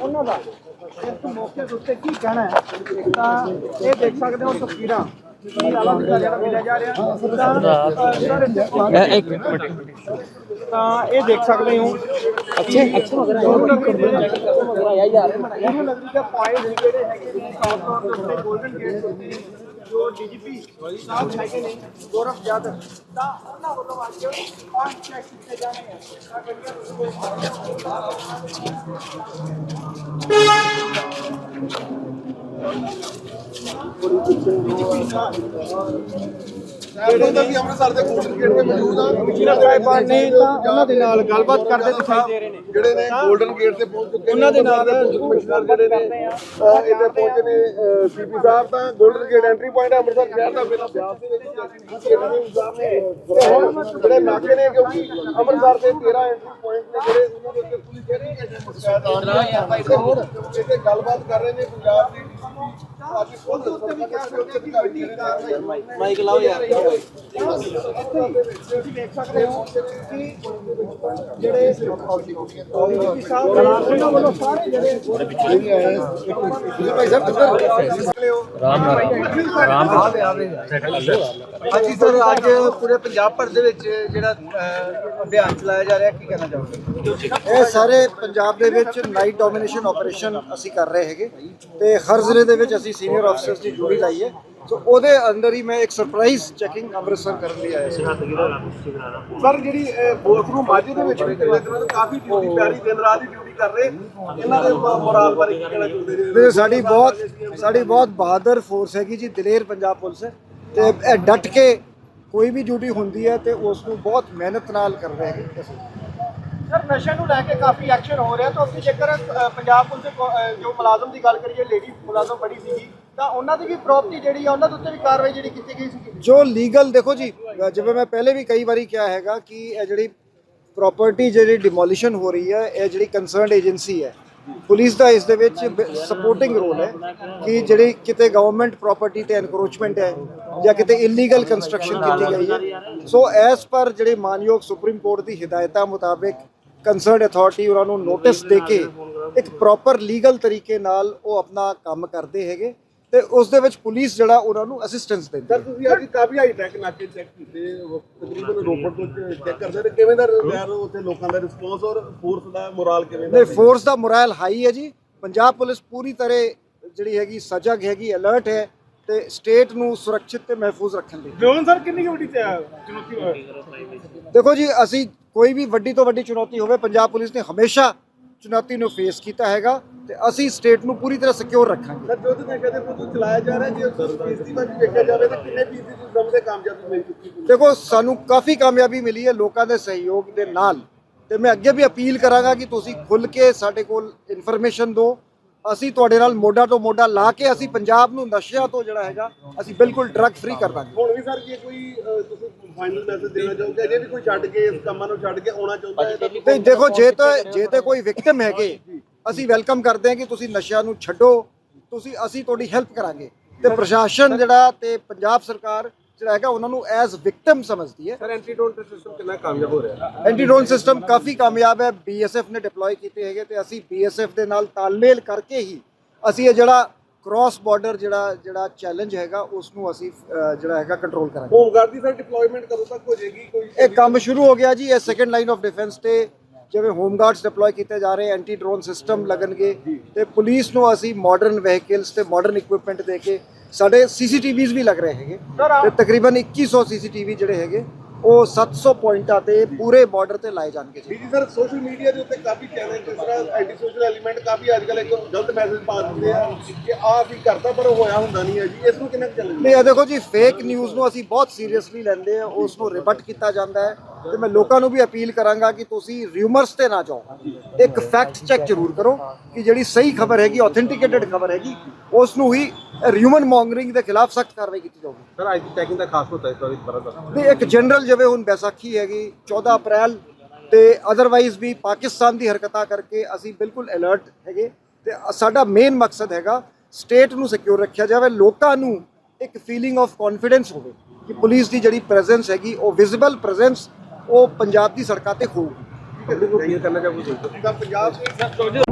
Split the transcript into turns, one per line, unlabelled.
ਉਹਨਾਂ ਦਾ ਇਸ ਮੌਕੇ ਦੇ ਉੱਤੇ ਕੀ ਕਹਿਣਾ ਹੈ? ਇੱਕ ਤਾਂ ਇਹ ਦੇਖ ਸਕਦੇ ਹੋ ਤਸਵੀਰਾਂ। ਕੀ ਆਲਾ ਦਾ ਜਿਹੜਾ ਮਿਲਿਆ ਜਾ ਰਿਹਾ? ਤਾਂ, ਇਹ ਦੇਖ ਸਕਦੇ ਹੋ। ਅੱਛੇ ਅੱਛੇ। ਮੈਨੂੰ ਲੱਗਦਾ ਕਿ ਪੁਆਇੰਟ ਜਿਹੜੇ ਹੈਗੇ ਨੇ ਖਾਸ ਤੌਰ ਤੇ ਉੱਤੇ 골ਡਨ ਗੇਟ ਦੇ ਉੱਤੇ ਜੋ ਡੀਜੀਪੀ ਸਾਹਿਬ ਹੈਗੇ ਨੇ ਗੌਰਵ ਯਾਦਵ ਤਾਂ ਉਹਨਾਂ ਵੱਲੋਂ ਆ
ਜਿਹੜੇ ਦਾ ਵੀ ਅੰਮ੍ਰਿਤਸਰ ਦੇ ਗੋਲਡਨ ਗੇਟ ਤੇ ਮੌਜੂਦ ਆ
ਕਮਿਸ਼ਨਰ ਸਾਹਿਬਾਨ ਨੇ ਤਾਂ ਉਹਨਾਂ ਦੇ ਨਾਲ ਗੱਲਬਾਤ ਕਰਦੇ ਦਿਖਾਈ ਦੇ ਰਹੇ ਨੇ
ਜਿਹੜੇ ਨੇ ਗੋਲਡਨ ਗੇਟ ਤੇ ਪਹੁੰਚ ਚੁੱਕੇ
ਉਹਨਾਂ ਦੇ ਨਾਲ
ਕਮਿਸ਼ਨਰ ਜਿਹੜੇ ਨੇ ਇੱਥੇ ਪਹੁੰਚੇ ਨੇ ਸੀਪੀ ਸਾਹਿਬ ਤਾਂ golden gate entry point Amritsar ਸ਼ਹਿਰ ਦਾ ਪਹਿਲਾਂ ਬਿਆਸ ਦੇ ਵਿੱਚ ਇੰਤਜ਼ਾਮ ਨੇ ਤੇ ਹੁਣ ਜਿਹੜੇ ਨਾਕੇ ਨੇ ਕਿਉਂਕਿ ਅੰਮ੍ਰਿਤਸਰ ਦੇ 13 ਐਂਟਰੀ ਪੁਆਇੰਟ ਨੇ ਜਿਹੜੇ ਉਹਨਾਂ ਦੇ ਉੱਤੇ ਪੁਲਿਸ ਜਿਹੜੀ ਹੈ ਹੁਣ ਇੱਥੇ ਗੱਲਬਾਤ ਕਰ ਰਹੇ ਨੇ ਪੰਜਾਬ ਦੀ
ਮਾਈਕ ਲਾਓ ਯਾਰ ਤੁਸੀਂ ਦੇਖ ਸਕਦੇ ਹੋ ਕਿ ਜਿਹੜੇ ਡੀਜੀਪੀ ਸਾਹਿਬ ਨੇ ਉਹਨਾਂ ਵੱਲੋਂ ਸਾਰੇ ਜਿਹੜੇ
ਭਾਈ ਸਾਹਿਬ ਕਿੱਧਰ
ਹਾਂਜੀ ਸਰ ਅੱਜ ਪੂਰੇ ਪੰਜਾਬ ਭਰ ਦੇ ਵਿੱਚ ਜਿਹੜਾ ਅਭਿਆਨ ਚਲਾਇਆ ਜਾ ਰਿਹਾ ਕੀ ਕਹਿਣਾ ਚਾਹੋਗੇ?
ਇਹ ਸਾਰੇ ਪੰਜਾਬ ਦੇ ਵਿੱਚ ਨਾਈਟ ਡੋਮੀਨੇਸ਼ਨ ਆਪਰੇਸ਼ਨ ਅਸੀਂ ਕਰ ਰਹੇ ਹੈਗੇ ਤੇ ਹਰ ਜ਼ਿਲ੍ਹੇ ਦੇ ਵਿੱਚ ਅਸੀਂ ਸੀਨੀਅਰ ਅਫਸਰਸ ਦੀ ਡਿਊਟੀ ਲਾਈ ਹੈ। ਸੋ ਉਹਦੇ ਅੰਦਰ ਹੀ ਮੈਂ ਇੱਕ ਸਰਪ੍ਰਾਈਜ਼ ਚੈਕਿੰਗ ਅੰਮ੍ਰਿਤਸਰ ਕਰਨ ਲਈ ਆਇਆ ਸੀ।
ਸਰ ਜਿਹੜੀ ਬੋਲਖਰੂ ਮਾਝੇ ਦੇ ਵਿੱਚ ਵੀ ਦਿਨਾਂ ਤੋਂ ਕਾਫੀ ਡਿਊਟੀ ਪਿਆਰੀ ਦਿਨ ਰਾਤ ਦੀ ਡਿਊਟੀ ਕਰ ਰਹੇ। ਇਹਨਾਂ ਦੇ ਮੋਰਾਲ ਬਾਰੇ ਕੀ ਕਹਿਣਾ ਚਾਹੁੰਦੇ
ਸਾਡੀ ਬਹੁਤ ਸਾਡੀ ਬਹੁਤ ਬਹਾਦਰ ਫੋਰਸ ਹੈਗੀ ਜੀ ਦਲੇਰ ਪੰਜਾਬ ਪੁਲਿਸ। ਤੇ ਇਹ ਡਟ ਕੇ ਕੋਈ ਵੀ ਡਿਊਟੀ ਹੁੰਦੀ ਹੈ ਤੇ ਉਸ ਨੂੰ ਬਹੁਤ ਮਿਹਨਤ ਨਾਲ ਕਰ ਰਹੇ ਹੈਗੇ।
ਸਰ ਨਸ਼ੇ ਨੂੰ ਲੈ ਕੇ ਕਾਫੀ ਐਕਸ਼ਨ ਹੋ ਰਿਹਾ। ਤਾਂ ਅਸੀਂ ਜੇਕਰ ਅ, ਪੰਜਾਬ ਪੁਲਿਸ ਦੇ ਜੋ ਮੁਲਾਜ਼ਮ ਦੀ ਗੱਲ ਕਰੀਏ ਲੇਡੀ ਮੁਲਾਜ਼ਮ ਬੜੀ ਸੀਗੀ। ਤਾਂ ਉਹਨਾਂ ਦੀ ਵੀ ਪ੍ਰਾਪਰਟੀ ਜਿਹੜੀ ਆ, ਉਹਨਾਂ ਦੇ ਉੱਤੇ ਵੀ ਕਾਰਵਾਈ ਜਿਹੜੀ ਕੀਤੀ ਗਈ ਸੀ।
ਜੋ ਲੀਗਲ ਦੇਖੋ ਜੀ, ਜਿਵੇਂ ਮੈਂ ਪਹਿਲੇ ਵੀ ਕਈ ਵਾਰੀ ਕਿਹਾ ਹੈਗਾ ਕਿ ਇਹ ਜਿਹੜੀ ਪ੍ਰਾਪਰਟੀ ਜਿਹੜੀ ਡਿਮੋਲੀਸ਼ਨ ਹੋ ਰਹੀ ਹੈ, ਇਹ ਜਿਹੜੀ ਕੰਸਰਨਡ ਏਜੰਸੀ ਹੈ। ਪੁਲਿਸ ਦਾ ਇਸ ਦੇ ਵਿੱਚ ਸਪੋਰਟਿੰਗ ਰੋਲ ਹੈ ਕਿ ਜਿਹੜੀ ਕਿਤੇ ਗਵਰਨਮੈਂਟ ਪ੍ਰਾਪਰਟੀ ਤੇ ਐਨਕਰੋਚਮੈਂਟ ਹੈ ਜਾਂ ਕਿਤੇ ਇਲੀਗਲ ਕੰਸਟਰਕਸ਼ਨ ਕੀਤੀ ਗਈ ਹੈ। ਸੋ ਐਸ ਪਰ ਜਿਹੜੇ ਮਾਨਯੋਗ ਸੁਪਰੀਮ ਕੋਰਟ ਦੀ ਹਦਾਇਤਾਂ ਮੁਤਾਬਿਕ ਕੰਸਰਨਡ ਅਥਾਰਟੀ ਉਹਨਾਂ ਨੂੰ ਨੋਟਿਸ ਦੇ ਕੇ ਇੱਕ ਪ੍ਰੋਪਰ ਲੀਗਲ ਤਰੀਕੇ ਨਾਲ ਉਹ ਆਪਣਾ ਕੰਮ ਕਰਦੇ ਹੈਗੇ। ਤੇ ਉਸ ਦੇ ਵਿੱਚ ਪੁਲਿਸ ਜਿਹੜਾ ਉਹਨਾਂ ਨੂੰ ਅਸਿਸਟੈਂਸ ਦਿੰਦੀ ਹੈ।
ਸਰ ਤੁਸੀਂ ਅੱਜ ਕਾਫੀ ਹਾਈ ਟੈਕ ਨਾਕੇ ਚੈੱਕ ਕੀਤੇ ਉਹ ਤਕਰੀਬਨ ਰੋਪੜ ਤੋਂ ਚੈੱਕ ਕਰਦੇ ਨੇ ਕਿਵੇਂ ਦਾ ਯਾਰ ਉੱਥੇ ਲੋਕਾਂ ਦਾ ਰਿਸਪੌਂਸ ਔਰ ਫੋਰਸ ਦਾ ਮੋਰਾਲ ਕਿਵੇਂ ਦਾ
ਨਹੀਂ ਫੋਰਸ ਦਾ ਮੋਰਲ ਹਾਈ ਹੈ ਜੀ। ਪੰਜਾਬ ਪੁਲਿਸ ਪੂਰੀ ਤਰ੍ਹਾਂ ਜਿਹੜੀ ਹੈਗੀ ਸਜਗ ਹੈਗੀ ਅਲਰਟ ਹੈ ਤੇ ਸਟੇਟ ਨੂੰ ਸੁਰੱਖਿਅਤ ਤੇ ਮਹਿਫੂਜ਼ ਰੱਖਣ ਲਈ।
ਜੋਨ ਸਰ ਕਿੰਨੀ ਵੱਡੀ ਚੁਣੌਤੀ
ਦੇਖੋ ਜੀ ਅਸੀਂ ਕੋਈ ਵੀ ਵੱਡੀ ਤੋਂ ਵੱਡੀ ਚੁਣੌਤੀ ਹੋਵੇ ਪੰਜਾਬ ਪੁਲਿਸ ਨੇ ਹਮੇਸ਼ਾ ਚੁਣੌਤੀ ਨੂੰ ਫੇਸ ਕੀਤਾ ਹੈਗਾ। ਤੇ ਅਸੀਂ ਸਟੇਟ ਨੂੰ ਪੂਰੀ ਤਰ੍ਹਾਂ ਸਿਕਿਉਰ ਰੱਖਾਂਗੇ।
ਸਰ ਜੋ ਤੁਸੀਂ ਕਹਿੰਦੇ ਪੁੱਤ ਚਲਾਇਆ ਜਾ ਰਿਹਾ ਜੇ ਫੀਸਦੀ ਵੱਲ ਦੇਖਿਆ ਜਾਵੇ ਤਾਂ ਕਿੰਨੇ ਫੀਸਦੀ ਤੁਸੀਂ ਸਮਝਦੇ ਕਾਮਯਾਬੀ ਮਿਲ ਚੁੱਕੀ ਹੈ
ਦੇਖੋ ਸਾਨੂੰ ਕਾਫੀ ਕਾਮਯਾਬੀ ਮਿਲੀ ਹੈ ਲੋਕਾਂ ਦੇ ਸਹਿਯੋਗ ਦੇ ਨਾਲ। ਤੇ ਮੈਂ ਅੱਗੇ ਵੀ ਅਪੀਲ ਕਰਾਂਗਾ ਕਿ ਤੁਸੀਂ ਖੁੱਲ ਕੇ ਸਾਡੇ ਕੋਲ ਇਨਫੋਰਮੇਸ਼ਨ ਦਿਓ। ਅਸੀਂ ਤੁਹਾਡੇ ਨਾਲ ਮੋਢਾ ਤੋਂ ਮੋਢਾ ਲਾ ਕੇ ਅਸੀਂ ਪੰਜਾਬ ਨੂੰ ਨਸ਼ਿਆਂ ਤੋਂ ਜਿਹੜਾ ਹੈਗਾ ਅਸੀਂ ਬਿਲਕੁਲ ਡਰੱਗ ਫ੍ਰੀ ਕਰ ਦਾਂਗੇ।
ਹੁਣ ਵੀ ਸਰ ਜੇ ਕੋਈ ਤੁਸੀਂ ਫਾਈਨਲ ਮੈਸੇਜ ਦੇਣਾ ਚਾਹੋਗੇ ਜੇ ਵੀ ਕੋਈ ਛੱਡ ਕੇ ਇਸ ਕੰਮਾਂ ਨੂੰ ਛੱਡ ਕੇ ਆਉਣਾ ਚਾਹੁੰਦਾ ਹੈ
ਦੇਖੋ ਜੇ ਤਾਂ ਜੇ ਤੇ ਕੋਈ ਵਿਕਟਮ ਹੈਗੇ ਅਸੀਂ ਵੈਲਕਮ ਕਰਦੇ ਹਾਂ ਕਿ ਤੁਸੀਂ ਨਸ਼ਿਆਂ ਨੂੰ ਛੱਡੋ ਤੁਸੀਂ ਅਸੀਂ ਤੁਹਾਡੀ ਹੈਲਪ ਕਰਾਂਗੇ। ਤੇ ਪ੍ਰਸ਼ਾਸਨ ਜਿਹੜਾ ਤੇ ਪੰਜਾਬ ਸਰਕਾਰ ਜਿਹੜਾ ਹੈਗਾ ਉਹਨਾਂ ਨੂੰ ਐਜ਼ ਵਿਕਟਮ ਸਮਝਦੀ ਹੈ।
ਸਰ ਐਂਟੀਡੋਟ ਸਿਸਟਮ ਕਿੰਨਾ ਕਾਮਯਾਬ ਹੋ ਰਿਹਾ
ਐਂਟੀ ਡਰੋਨ ਸਿਸਟਮ ਕਾਫੀ ਕਾਮਯਾਬ ਹੈ। ਬੀਐਸਐਫ ਨੇ ਡਿਪਲੋਏ ਕੀਤੇ ਹੈਗੇ ਤੇ ਅਸੀਂ ਬੀਐਸਐਫ ਦੇ ਨਾਲ ਤਾਲਮੇਲ ਕਰਕੇ ਹੀ ਅਸੀਂ ਇਹ ਜਿਹੜਾ ਕ੍ਰਾਸ ਬਾਰਡਰ ਜਿਹੜਾ ਜਿਹੜਾ ਚੈਲੰਜ ਹੈਗਾ ਉਸ ਨੂੰ ਅਸੀਂ ਜਿਹੜਾ ਹੈਗਾ ਕੰਟਰੋਲ ਕਰਾਂਗੇ।
ਹੋਮਗਾਰਡ ਦੀ ਸਰ ਡਿਪਲੋਇਮੈਂਟ ਕਦੋਂ ਤੱਕ ਹੋ ਜਾਏਗੀ? ਕੋਈ
ਇਹ ਕੰਮ ਸ਼ੁਰੂ ਹੋ ਗਿਆ ਜੀ ਇਹ ਸੈਕੰਡ ਲਾਈਨ ਆਫ ਡਿਫੈਂਸ ਤੇ ਜਿਵੇਂ ਹੋਮ ਗਾਰਡਸ ਡਿਪਲੋਏ ਕੀਤੇ ਜਾ ਰਹੇ ਐਂਟੀ ਡਰੋਨ ਸਿਸਟਮ ਲੱਗਣਗੇ ਤੇ ਪੁਲਿਸ ਨੂੰ ਅਸੀਂ ਮਾਡਰਨ ਵਹੀਕਲਸ ਤੇ ਮਾਡਰਨ ਇਕਵਿਪਮੈਂਟ ਦੇ ਕੇ ਸਾਡੇ ਸੀਸੀਟੀਵੀਜ਼ ਵੀ ਲੱਗ ਰਹੇ ਹੈਗੇ। ਤੇ ਤਕਰੀਬਨ 2100 ਸੀਸੀਟੀਵੀ ਜਿਹੜੇ ਹੈਗੇ ਉਹ 700 ਪੁਆਇੰਟਾਂ ਤੇ ਪੂਰੇ ਬਾਰਡਰ ਤੇ ਲਾਏ ਜਾਣਗੇ ਜੀ।
ਬੀਜੀ ਸਰ ਸੋਸ਼ਲ ਮੀਡੀਆ ਦੇ ਉੱਤੇ ਕਾਫੀ ਚੈਨਲ ਜਿਸ ਤਰ੍ਹਾਂ ਐਂਟੀ ਸੋਸ਼ਲ ਐਲੀਮੈਂਟ ਕਾਫੀ ਅੱਜ ਕੱਲ੍ਹ ਇੱਕ ਗਲਤ ਮੈਸੇਜ ਪਾ ਦਿੰਦੇ ਆ ਕਿ ਆਹ ਵੀ ਕਰਦਾ ਪਰ ਹੋਇਆ ਹੁੰਦਾ ਨਹੀਂ ਹੈ ਜੀ। ਇਸ ਨੂੰ ਕਿੰਨਾ ਚੱਲਣਾ
ਨਹੀਂ ਇਹ ਦੇਖੋ ਜੀ ਫੇਕ ਨਿਊਜ਼ ਨੂੰ ਅਸੀਂ ਬਹੁਤ ਸੀਰੀਅਸਲੀ ਲੈਂਦੇ ਆ ਉਸ ਨੂੰ ਰਿਬਟ ਕੀਤਾ ਜਾਂਦਾ ਹੈ। ਤੇ ਮੈਂ ਲੋਕਾਂ ਨੂੰ ਵੀ ਅਪੀਲ ਕਰਾਂਗਾ ਕਿ ਤੁਸੀਂ ਰਿਊਮਰਸ ਤੇ ਨਾ ਜਾਓ। ਇੱਕ ਫੈਕਟ ਚੈੱਕ ਜ਼ਰੂਰ ਕਰੋ ਕਿ ਜਿਹੜੀ ਸਹੀ ਖਬਰ ਹੈਗੀ ਆਥੈਂਟਿਕੇਟਡ ਖਬਰ ਹੈਗੀ ਉਸ ਨੂੰ ਹੀ ਰਿਊਮਨ ਮੌਂਗਰਿੰਗ ਦੇ ਖਿਲਾਫ ਸਖਤ ਕਾਰਵਾਈ ਕੀਤੀ ਜਾਊਗੀ।
ਸਰ ਅੱਜ ਦੀ ਚੈਕਿੰਗ ਦਾ ਖਾਸ ਹੁੰਦਾ ਇਸ ਵਾਰੀ ਬਰਦਰ
ਨਹੀਂ ਇੱਕ ਜਨਰਲ ਜਿਵੇਂ ਹੁਣ ਬੈਸਾਖੀ ਹੈਗੀ 14 ਅਪ੍ਰੈਲ ਤੇ ਅਦਰਵਾਈਜ਼ ਵੀ ਪਾਕਿਸਤਾਨ ਦੀ ਹਰਕਤਾਂ ਕਰਕੇ ਅਸੀਂ ਬਿਲਕੁਲ ਅਲਰਟ ਹੈਗੇ ਤੇ ਸਾਡਾ ਮੇਨ ਮਕਸਦ ਹੈਗਾ ਸਟੇਟ ਨੂੰ ਸਿਕਿਉਰ ਰੱਖਿਆ ਜਾਵੇ ਲੋਕਾਂ ਨੂੰ ਇੱਕ ਫੀਲਿੰਗ ਆਫ ਕੌਨਫੀਡੈਂਸ ਹੋਵੇ ਕਿ ਪੁਲਿਸ ਦੀ ਜਿਹੜੀ ਪ੍ਰੈਜ਼ੈਂਸ ਹੈਗੀ ਉਹ ਵਿਜ਼ੀਬਲ ਪ੍ਰੈਜ਼ੈਂਸ ਉਹ ਪੰਜਾਬ ਦੀ ਸੜਕਾਂ ਤੇ ਹੋਊਗੀ।
ਕਰਨਾ ਚਾਹੋਗੇ ਤਾਂ ਪੰਜਾਬ ਦੇ